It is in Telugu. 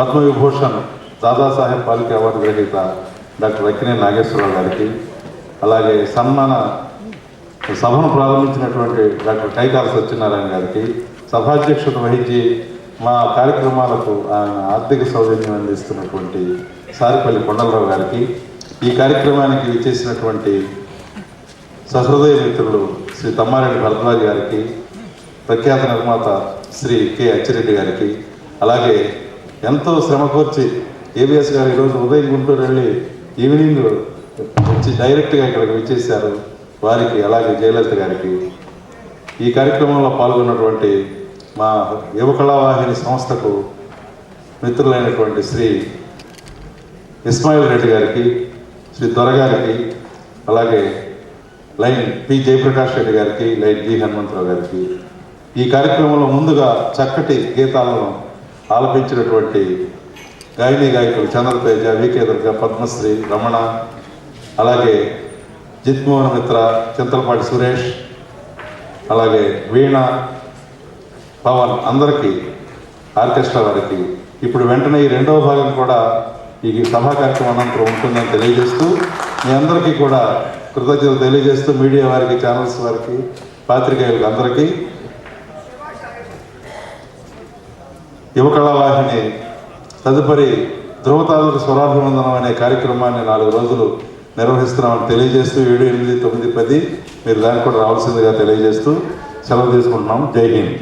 పద్మవిభూషణ్ దాదాసాహెబ్ పాల్కే అవార్డు గ్రహీత డాక్టర్ అక్కినే నాగేశ్వరరావు గారికి అలాగే సన్మాన సభను ప్రారంభించినటువంటి డాక్టర్ కైకాల సత్యనారాయణ గారికి సభాధ్యక్షత వహించి మా కార్యక్రమాలకు ఆయన ఆర్థిక సౌజన్యం అందిస్తున్నటువంటి సారిపల్లి కొండలరావు గారికి ఈ కార్యక్రమానికి చేసినటువంటి సహృదయ మిత్రులు శ్రీ తమ్మారెడ్డి భరద్వాజ్ గారికి ప్రఖ్యాత నిర్మాత శ్రీ కె అచ్చిరెడ్డి గారికి అలాగే ఎంతో శ్రమకూర్చి ఏబిఎస్ గారు ఈరోజు ఉదయం గుంటూరు వెళ్ళి ఈవినింగ్ వచ్చి డైరెక్ట్గా ఇక్కడికి విచ్చేశారు. వారికి అలాగే జయలలిత గారికి. ఈ కార్యక్రమంలో పాల్గొన్నటువంటి మా యువకళావాహిని సంస్థకు మిత్రులైనటువంటి శ్రీ ఇస్మాయిల్ రెడ్డి గారికి శ్రీ దొరగారికి అలాగే లైన్ పి జయప్రకాష్ రెడ్డి గారికి లైన్ జి హనుమంతరావు గారికి. ఈ కార్యక్రమంలో ముందుగా చక్కటి గీతాలను ఆలపించినటువంటి గాయని గాయకులు చంద్రతేజ వికే దుర్గ పద్మశ్రీ రమణ అలాగే జిత్మోహన్ మిత్ర చింతలపాటి సురేష్ అలాగే వీణ పవన్ అందరికీ ఆర్కెస్ట్రా వారికి ఇప్పుడు వెంటనే ఈ రెండవ భాగం కూడా ఈ సభా కార్యక్రమం అనంతరం ఉంటుందని తెలియజేస్తూ మీ అందరికీ కూడా కృతజ్ఞతలు తెలియజేస్తూ మీడియా వారికి ఛానల్స్ వారికి పాత్రికేయులకు అందరికీ యువకళావాహిని తదుపరి ధృవతాలకు స్వరాభివందనం అనే కార్యక్రమాన్ని నాలుగు రోజులు నిర్వహిస్తున్నామని తెలియజేస్తూ ఏడు ఎనిమిది తొమ్మిది పది మీరు దానికి కూడా రావాల్సిందిగా తెలియజేస్తూ సెలవు తీసుకుంటున్నాం. జై హింద్.